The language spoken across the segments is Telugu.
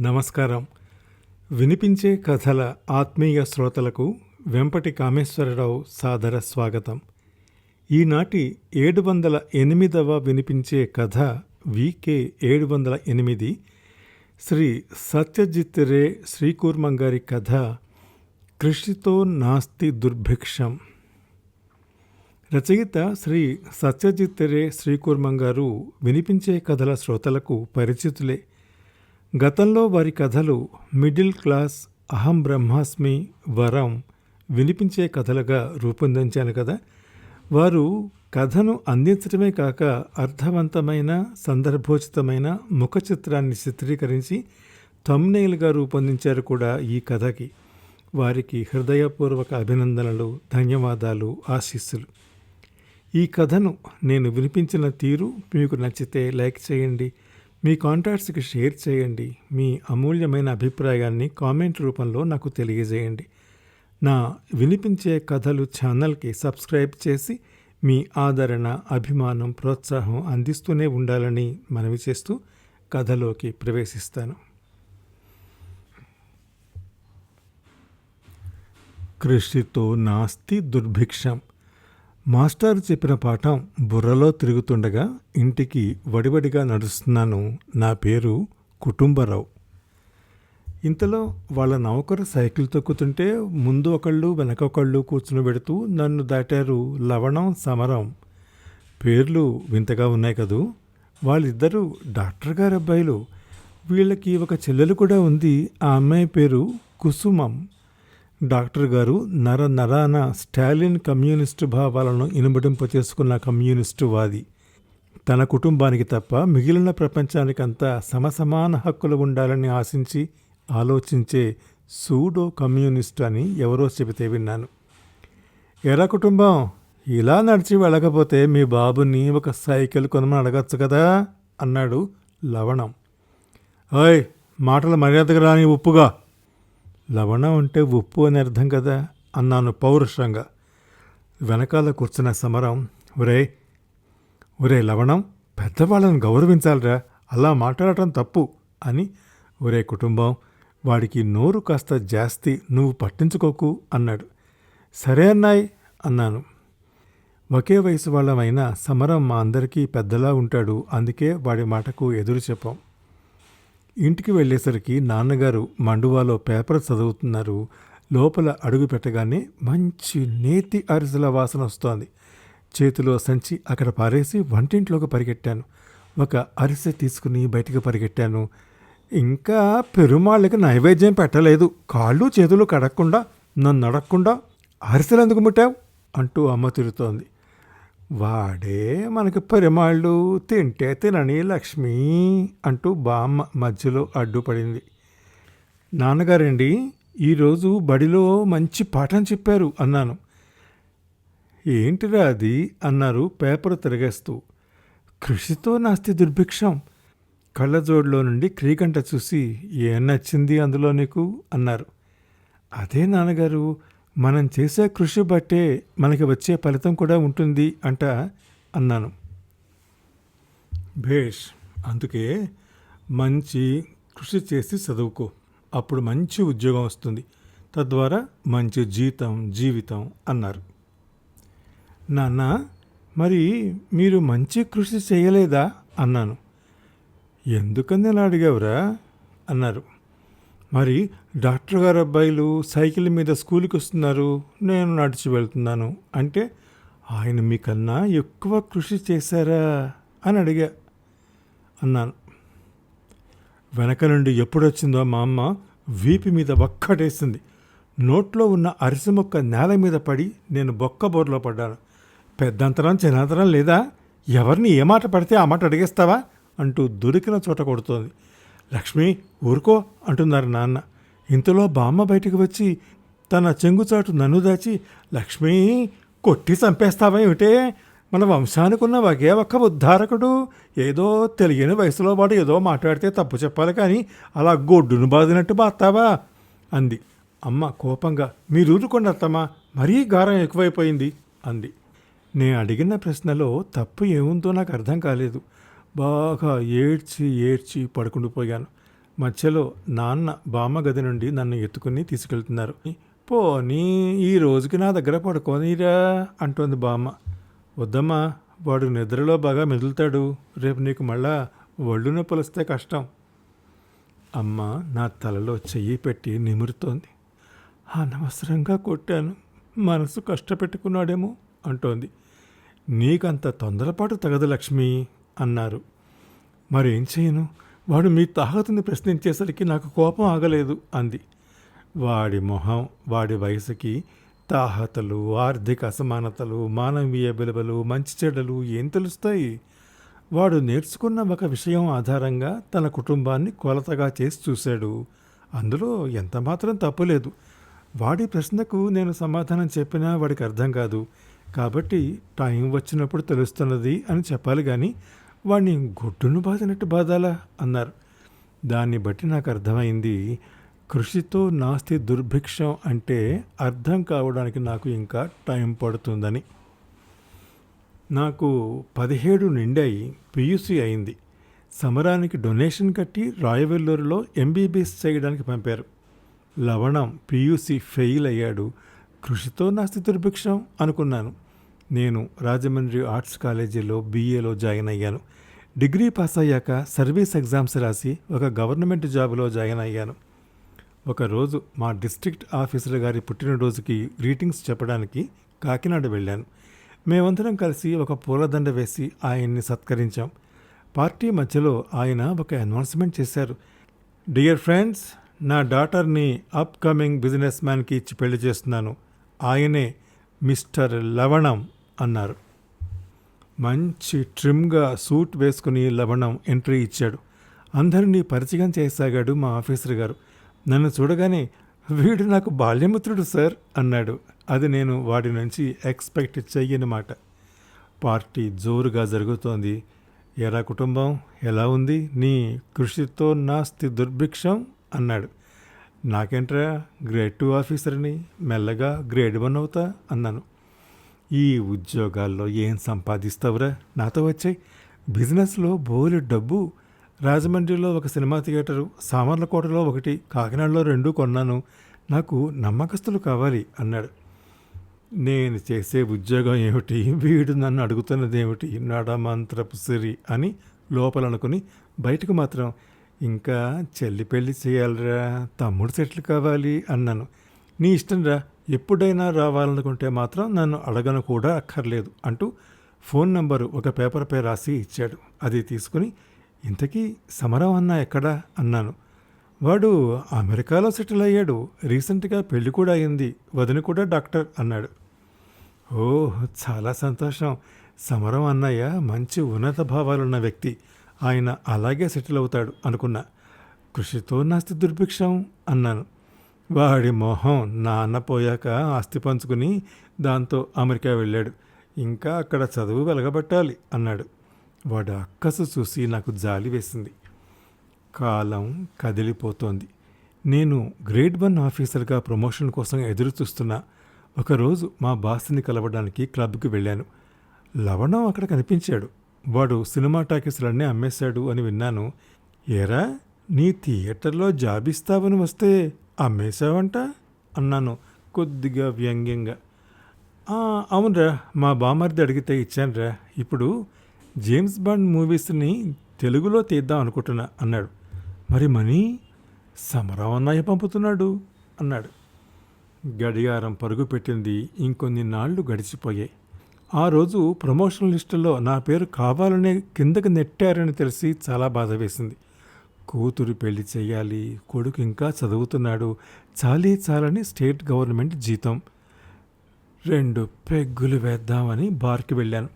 నమస్కారం. వినిపించే కథల ఆత్మీయ శ్రోతలకు వెంపటి కామేశ్వరరావు సాదర స్వాగతం. ఈనాటి ఏడు వందల ఎనిమిదవ వినిపించే కథ వికే ఏడు వందల ఎనిమిది. శ్రీ సత్యజిత్ రే శ్రీకూర్మం గారి కథ కృషితో నాస్తి దుర్భిక్షం. రచయిత శ్రీ సత్యజిత్ రే శ్రీకూర్మం గారు వినిపించే కథల శ్రోతలకు పరిచితులే. గతంలో వారి కథలు మిడిల్ క్లాస్ అహం బ్రహ్మాస్మి వరం వినిపించే కథలుగా రూపొందించాను కదా. వారు కథను అందించడమే కాక అర్థవంతమైన సందర్భోచితమైన ముఖ చిత్రాన్ని చిత్రీకరించి తమ్నేల్గా రూపొందించారు కూడా ఈ కథకి. వారికి హృదయపూర్వక అభినందనలు ధన్యవాదాలు ఆశీస్సులు. ఈ కథను నేను వినిపించిన తీరు మీకు నచ్చితే లైక్ చేయండి మీ కాంటాక్ట్స్కి షేర్ చేయండి. మీ అమూల్యమైన అభిప్రాయాన్ని కామెంట్ రూపంలో నాకు తెలియజేయండి. నా వినిపించే కథలు ఛానల్కి సబ్స్క్రైబ్ చేసి మీ ఆదరణ అభిమానం ప్రోత్సాహం అందిస్తూనే ఉండాలని మనవి చేస్తూ కథలోకి ప్రవేశిస్తాను. కృషితో నాస్తి దుర్భిక్షం. మాస్టర్ చెప్పిన పాఠం బుర్రలో తిరుగుతుండగా ఇంటికి వడివడిగా నడుస్తున్నాను నా పేరు కుటుంబరావు. ఇంతలో వాళ్ళ నౌకరు సైకిల్ తొక్కుతుంటే ముందు ఒకళ్ళు వెనక ఒకళ్ళు కూర్చుని పెడుతూ నన్ను దాటారు లవణం సమరం. పేర్లు వింతగా ఉన్నాయి కదూ? వాళ్ళిద్దరూ డాక్టర్ గారు అబ్బాయిలు వీళ్ళకి ఒక చెల్లెలు కూడా ఉంది. ఆ అమ్మాయి పేరు కుసుమం. డాక్టర్ గారు నర నరాన స్టాలిన్ కమ్యూనిస్టు భావాలను ఇనుమడింప చేసుకున్న కమ్యూనిస్టు వాది. తన కుటుంబానికి తప్ప మిగిలిన ప్రపంచానికంతా సమసమాన హక్కులు ఉండాలని ఆశించి ఆలోచించే సూడో కమ్యూనిస్టు అని ఎవరో చెబితే విన్నాను. ఎరా కుటుంబం ఇలా నడిచి వెళ్ళకపోతే మీ బాబుని ఒక సైకిల్ కొనమని అడగచ్చు కదా? అన్నాడు లవణం. ఓయ్ మాటలు మర్యాదగా రాని ఉప్పుగా. లవణం అంటే ఉప్పు అని అర్థం కదా అన్నాను పౌరుషంగా. వెనకాల కూర్చున్న సమరం ఒరే ఒరే లవణం పెద్దవాళ్ళని గౌరవించాలిరా అలా మాట్లాడటం తప్పు అని. ఒరే కుటుంబం వాడికి నోరు కాస్త జాస్తి నువ్వు పట్టించుకోకు అన్నాడు. సరే అన్నాయ్ అన్నాను. ఒకే వయసు వాళ్ళమైనా సమరం మా అందరికీ పెద్దలా ఉంటాడు అందుకే వాడి మాటకు ఎదురు చెప్పాం. ఇంటికి వెళ్ళేసరికి నాన్నగారు మండువాలో పేపర్ చదువుతున్నారు. లోపల అడుగు పెట్టగానే మంచి నేతి అరిసెల వాసన వస్తోంది. చేతిలో సంచి అక్కడ పారేసి వంటింట్లోకి పరిగెట్టాను. ఒక అరిసె తీసుకుని బయటికి పరిగెట్టాను. ఇంకా పెరుమాళ్ళకి నైవేద్యం పెట్టలేదు. కాళ్ళు చేతులు కడగకుండా నన్ను అడగకుండా అరిసెలు ఎందుకు ముట్టావు? అంటూ అమ్మ తిరుగుతోంది వాడే మనకి పరిమాళ్ళు తింటే తినని లక్ష్మి అంటూ బామ్మ మధ్యలో అడ్డుపడింది. నాన్నగారండి ఈరోజు బడిలో మంచి పాఠం చెప్పారు అన్నాను. ఏంటిరా అది? అన్నారు పేపర్ తిరగేస్తూ. కృషితో నాస్తి దుర్భిక్షం. కళ్ళజోడులో నుండి క్రీకంట చూసి ఏం నచ్చింది అందులో నీకు? అన్నారు. అదే నాన్నగారు మనం చేసే కృషి బట్టే మనకి వచ్చే ఫలితం కూడా ఉంటుంది అంట అన్నాను. భేష్ అందుకే మంచి కృషి చేసి చదువుకో. అప్పుడు మంచి ఉద్యోగం వస్తుంది. తద్వారా మంచి జీతం జీవితం అన్నారు. నాన్న మరి మీరు మంచి కృషి చేయలేదా? అన్నాను. ఎందుకని అలా అడిగావురా? అన్నారు. మరి డాక్టర్ గారు అబ్బాయిలు సైకిల్ మీద స్కూల్కి వస్తున్నారు నేను నడిచి వెళ్తున్నాను అంటే ఆయన మీకన్నా ఎక్కువ కృషి చేశారా అని అడిగా అన్నాను. వెనక నుండి ఎప్పుడొచ్చిందో మా అమ్మ వీపి మీద ఒక్కటేసింది. నోట్లో ఉన్న అరిసె మొక్క నేల మీద పడి నేను బొక్క బోర్లో పడ్డాను. పెద్దంతరం చిన్నంతరం లేదా? ఎవరిని ఏ మాట పడితే ఆ మాట అడిగేస్తావా? అంటూ దొరికిన చోట కొడుతోంది. లక్ష్మి ఊరుకో అంటున్నారు నాన్న. ఇంతలో బామ్మ బయటకు వచ్చి తన చెంగుచాటు నన్ను దాచి లక్ష్మి కొట్టి చంపేస్తావేమిటే మన వంశానికి ఉన్న ఒకే ఒక్క ఉద్ధారకుడు. ఏదో తెలియని వయసులో వాడు ఏదో మాట్లాడితే తప్పు చెప్పాలి కానీ అలా గొడ్డును బాదినట్టు బాత్తావా అంది. అమ్మ కోపంగా మీరు ఊరుకోండి అత్తమ్మా మరీ గారం ఎక్కువైపోయింది అంది. నేను అడిగిన ప్రశ్నలో తప్పు ఏముందో నాకు అర్థం కాలేదు. బాగా ఏడ్చి ఏడ్చి పడుకుండిపోయాను మధ్యలో నాన్న బామ్మ గది నుండి నన్ను ఎత్తుకుని తీసుకెళ్తున్నారు. పోనీ ఈ రోజుకి నా దగ్గర పడుకోనిరా అంటోంది బామ్మ. వద్దమ్మా వాడు నిద్రలో బాగా మెదులుతాడు. రేపు నీకు మళ్ళా ఒళ్ళు నొప్పులు వస్తే కష్టం. అమ్మ నా తలలో చెయ్యి పెట్టి నిమురుతోంది. అనవసరంగా కొట్టాను. మనసు కష్టపెట్టుకున్నాడేమో అంటోంది. నీకంత తొందరపాటు తగదు లక్ష్మి. అన్నారు. మరేం చేయను? వాడు మీ తాహతుని ప్రశ్నించేసరికి నాకు కోపం ఆగలేదు అంది. వాడి మొహం వాడి వయసుకి తాహతలు ఆర్థిక అసమానతలు మానవీయ విలువలు మంచి చెడ్డలు ఏం తెలుస్తాయి? వాడు నేర్చుకున్న ఒక విషయం ఆధారంగా తన కుటుంబాన్ని కొలతగా చేసి చూశాడు. అందులో ఎంత మాత్రం తప్పులేదు వాడి ప్రశ్నకు నేను సమాధానం చెప్పినా వాడికి అర్థం కాదు. కాబట్టి టైం వచ్చినప్పుడు తెలుస్తున్నది అని చెప్పాలి కానీ వాణ్ణి గొడ్డును బాదినట్టు బాధాలా అన్నారు. దాన్ని బట్టి నాకు అర్థమైంది కృషితో నాస్తి దుర్భిక్షం అంటే అర్థం కావడానికి నాకు ఇంకా టైం పడుతుందని. నాకు పదిహేడు నిండాయి పియూసీ అయింది. సమరానికి డొనేషన్ కట్టి రాయవెల్లూరులో ఎంబీబీఎస్ చేయడానికి పంపారు. లవణం పియూసీ ఫెయిల్ అయ్యాడు. కృషితో నాస్తి దుర్భిక్షం అనుకున్నాను. నేను రాజమండ్రి ఆర్ట్స్ కాలేజీలో బీఏలో జాయిన్ అయ్యాను. డిగ్రీ పాస్ అయ్యాక సర్వీస్ ఎగ్జామ్స్ రాసి ఒక గవర్నమెంట్ జాబ్లో జాయిన్ అయ్యాను. ఒకరోజు మా డిస్ట్రిక్ట్ ఆఫీసర్ గారి పుట్టినరోజుకి గ్రీటింగ్స్ చెప్పడానికి కాకినాడ వెళ్ళాను. మేమందరం కలిసి ఒక పూలదండ వేసి ఆయన్ని సత్కరించాం. పార్టీ మధ్యలో ఆయన ఒక అనౌన్స్మెంట్ చేశారు. డియర్ ఫ్రెండ్స్ నా డాటర్ని అప్కమింగ్ బిజినెస్ మ్యాన్కి ఇచ్చి పెళ్ళి చేస్తున్నాను. ఆయనే మిస్టర్ లవణం. అన్నారు. మంచి ట్రిమ్గా సూట్ వేసుకుని లవణం ఎంట్రీ ఇచ్చాడు. అందరినీ పరిచయం చేసాగాడు మా ఆఫీసర్ గారు. నన్ను చూడగానే వీడు నాకు బాల్యమిత్రుడు సార్ అన్నాడు. అది నేను వాడి నుంచి ఎక్స్పెక్ట్ చెయ్యనమాట. పార్టీ జోరుగా జరుగుతోంది. ఎరా కుటుంబం ఎలా ఉంది? నీ కృషితో నాస్తి దుర్భిక్షం అన్నాడు. నాకేంట్రా గ్రేడ్ టూ ఆఫీసర్ని మెల్లగా గ్రేడ్ వన్ అవుతా అన్నాను. ఈ ఉద్యోగాల్లో ఏం సంపాదిస్తావురా? నాతో వచ్చాయి బిజినెస్లో బోలె డబ్బు. రాజమండ్రిలో ఒక సినిమా థియేటరు సామర్లకోటలో ఒకటి కాకినాడలో రెండు కొన్నాను. నాకు నమ్మకస్తులు కావాలి అన్నాడు. నేను చేసే ఉద్యోగం ఏమిటి? వీడు నన్ను అడుగుతున్నది ఏమిటి నడమంత్రపు సిరి అని లోపలనుకుని బయటకు మాత్రం ఇంకా చెల్లి పెళ్ళి చేయాలిరా తమ్ముడు సెట్లు కావాలి అన్నాను. నీ ఇష్టం రా ఎప్పుడైనా రావాలనుకుంటే మాత్రం నన్ను అడగను కూడా అక్కర్లేదు అంటూ ఫోన్ నంబరు ఒక పేపర్పై రాసి ఇచ్చాడు. అది తీసుకుని ఇంతకీ సమరం అన్న ఎక్కడా? అన్నాను. వాడు అమెరికాలో సెటిల్ అయ్యాడు. రీసెంట్గా పెళ్ళి కూడా అయింది. వదిన కూడా డాక్టర్ అన్నాడు. ఓ చాలా సంతోషం. సమరం అన్నయ్య మంచి ఉన్నత భావాలున్న వ్యక్తి. ఆయన అలాగే సెటిల్ అవుతాడు అనుకున్నా. కృషితో నాస్తి దుర్భిక్షం అన్నాను. వాడి మొహం నాన్న పోయాక ఆస్తి పంచుకుని దాంతో అమెరికా వెళ్ళాడు. ఇంకా అక్కడ చదువు వెలగబట్టాలి అన్నాడు. వాడు అక్కసు చూసి నాకు జాలి వేసింది. కాలం కదిలిపోతోంది. నేను గ్రేడ్ వన్ ఆఫీసర్గా ప్రమోషన్ కోసం ఎదురు చూస్తున్నా ఒకరోజు మా బాస్ని కలవడానికి క్లబ్కి వెళ్ళాను. లవణం అక్కడ కనిపించాడు. వాడు సినిమా టాకీసులన్నీ అమ్మేశాడు అని విన్నాను. ఏరా నీ థియేటర్లో జాబ్ ఇస్తావని వస్తే అమ్మేశావంట? అన్నాను కొద్దిగా వ్యంగ్యంగా. అవునరా మా బామర్ది అడిగితే ఇచ్చానురా. ఇప్పుడు జేమ్స్ బాండ్ మూవీస్ని తెలుగులో తీద్దాం అనుకుంటున్నా అన్నాడు. మరి మనీ? సమరం అన్నయ్య పంపుతున్నాడు అన్నాడు. గడియారం పరుగు పెట్టింది ఇంకొన్ని నాళ్ళు గడిచిపోయాయి. ఆ రోజు ప్రమోషన్ లిస్టులో నా పేరు కావాలనే కిందకి నెట్టారని తెలిసి చాలా బాధ వేసింది. కూతురు పెళ్ళి చేయాలి కొడుకు ఇంకా చదువుతున్నాడు చాలీ చాలని స్టేట్ గవర్నమెంట్ జీతం. రెండు పెగ్గులు వేద్దామని బార్కి వెళ్ళాను.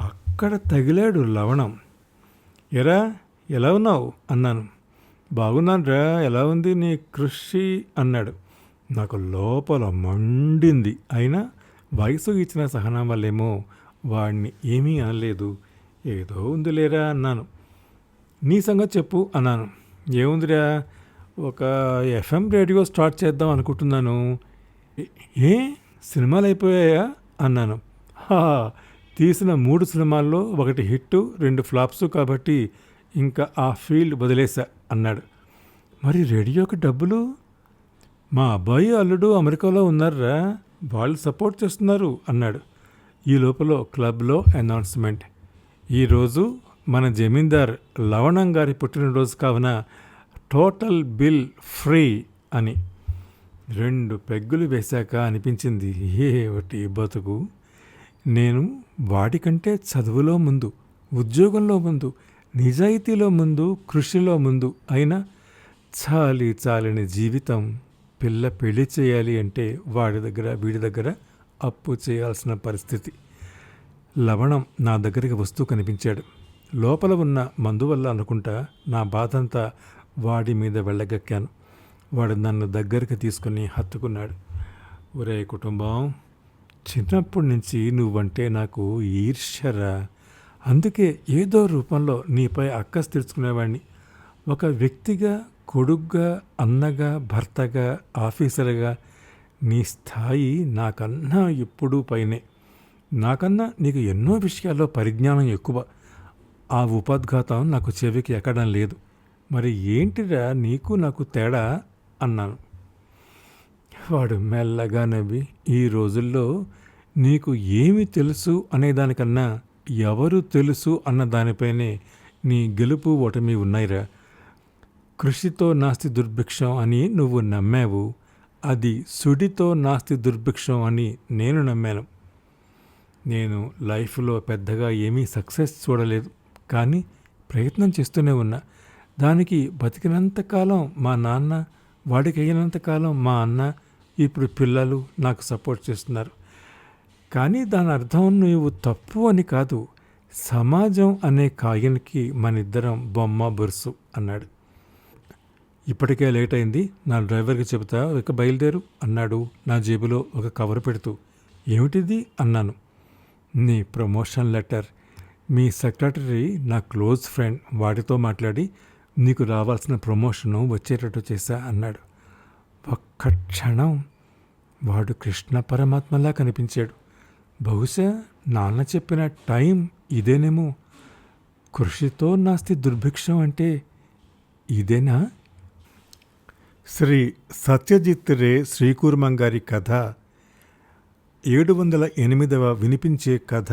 అక్కడ తగిలాడు లవణం. ఎరా ఎలా ఉన్నావు? అన్నాను. బాగున్నాను రా ఎలా ఉంది నీ కృషి? అన్నాడు. నాకు లోపల మండింది. అయినా వయసు ఇచ్చిన సహనం వల్లేమో వాడిని ఏమీ అనలేదు. ఏదో ఉందిలేరా అన్నాను. నీ సంగతి చెప్పు అన్నాను. ఏముందిరా ఒక ఎఫ్ఎం రేడియో స్టార్ట్ చేద్దాం అనుకుంటున్నాను. "ఏ- సినిమాలు అయిపోయాయా? అన్నాను. తీసిన మూడు సినిమాల్లో ఒకటి హిట్ రెండు ఫ్లాప్స్ కాబట్టి ఇంకా ఆ ఫీల్డ్ వదిలేసా అన్నాడు. మరి రేడియోకి డబ్బులు? మా అబ్బాయి అల్లుడు అమెరికాలో ఉన్నారా వాళ్ళు సపోర్ట్ చేస్తున్నారు అన్నాడు. ఈ లోపల క్లబ్లో అనౌన్స్మెంట్. ఈరోజు మన జమీందార్ లవణం గారి పుట్టినరోజు కావున టోటల్ బిల్ ఫ్రీ అని రెండు పెగ్గులు వేశాక అనిపించింది. ఏమిటి బతుకు. నేను వాటికంటే చదువులో ముందు ఉద్యోగంలో ముందు నిజాయితీలో ముందు కృషిలో ముందు అయినా చాలి చాలని జీవితం పిల్ల పెళ్ళి చేయాలి అంటే వాడి దగ్గర వీడి దగ్గర అప్పు చేయాల్సిన పరిస్థితి. లవణం నా దగ్గరికి వస్తూ కనిపించాడు. లోపల ఉన్న మందు వల్ల అనుకుంటా నా బాధంతా వాడి మీద వెళ్ళగక్కాను. వాడు నన్ను దగ్గరికి తీసుకుని హత్తుకున్నాడు. ఒరే కుటుంబం చిన్నప్పటి నుంచి నువ్వంటే నాకు ఈర్ష్యరా. అందుకే ఏదో రూపంలో నీపై అక్కస్ తీర్చుకునేవాడిని ఒక వ్యక్తిగా కొడుగ్గా అన్నగా భర్తగా ఆఫీసర్గా నీ స్థాయి నాకన్నా ఎప్పుడూ పైనే. నాకన్నా నీకు ఎన్నో విషయాల్లో పరిజ్ఞానం ఎక్కువ. ఆ ఉపద్ఘాతం నాకు చెవికి ఎక్కడం లేదు. మరి ఏంటిరా నీకు నాకు తేడా? అన్నాను. వాడు మెల్లగా నవ్వి ఈ రోజుల్లో నీకు ఏమి తెలుసు అనేదానికన్నా ఎవరు తెలుసు అన్న దానిపైనే నీ గెలుపు ఓటమి ఉన్నాయిరా. కృషితో నాస్తి దుర్భిక్షం అని నువ్వు నమ్మావు అది సుడితో నాస్తి దుర్భిక్షం అని నేను నమ్మాను. నేను లైఫ్లో పెద్దగా ఏమీ సక్సెస్ చూడలేదు. కానీ ప్రయత్నం చేస్తూనే ఉన్నా. దానికి బతికినంతకాలం మా నాన్న వాడికి అయినంతకాలం మా అన్న ఇప్పుడు పిల్లలు నాకు సపోర్ట్ చేస్తున్నారు. కానీ దాని అర్థం నువ్వు తప్పు అని కాదు. సమాజం అనే కాయనికి మనిద్దరం బొమ్మ బొరుసు అన్నాడు. ఇప్పటికే లేట్ అయింది. నా డ్రైవర్కి చెబుతా ఇక బయలుదేరు అన్నాడు. నా జేబులో ఒక కవర్ పెడుతూ. ఏమిటిది? అన్నాను. నీ ప్రమోషన్ లెటర్. మీ సెక్రటరీ నా క్లోజ్ ఫ్రెండ్ వాడితో మాట్లాడి నీకు రావాల్సిన ప్రమోషను వచ్చేటట్టు చేశా అన్నాడు. ఒక్క క్షణం వాడు కృష్ణ పరమాత్మలా కనిపించాడు. బహుశా నాన్న చెప్పిన టైం ఇదేనేమో. కృషితో నాస్తి దుర్భిక్షం అంటే ఇదేనా? శ్రీ సత్యజిత్ రే శ్రీకూర్మం గారి కథ ఏడు వందల ఎనిమిదవ వినిపించే కథ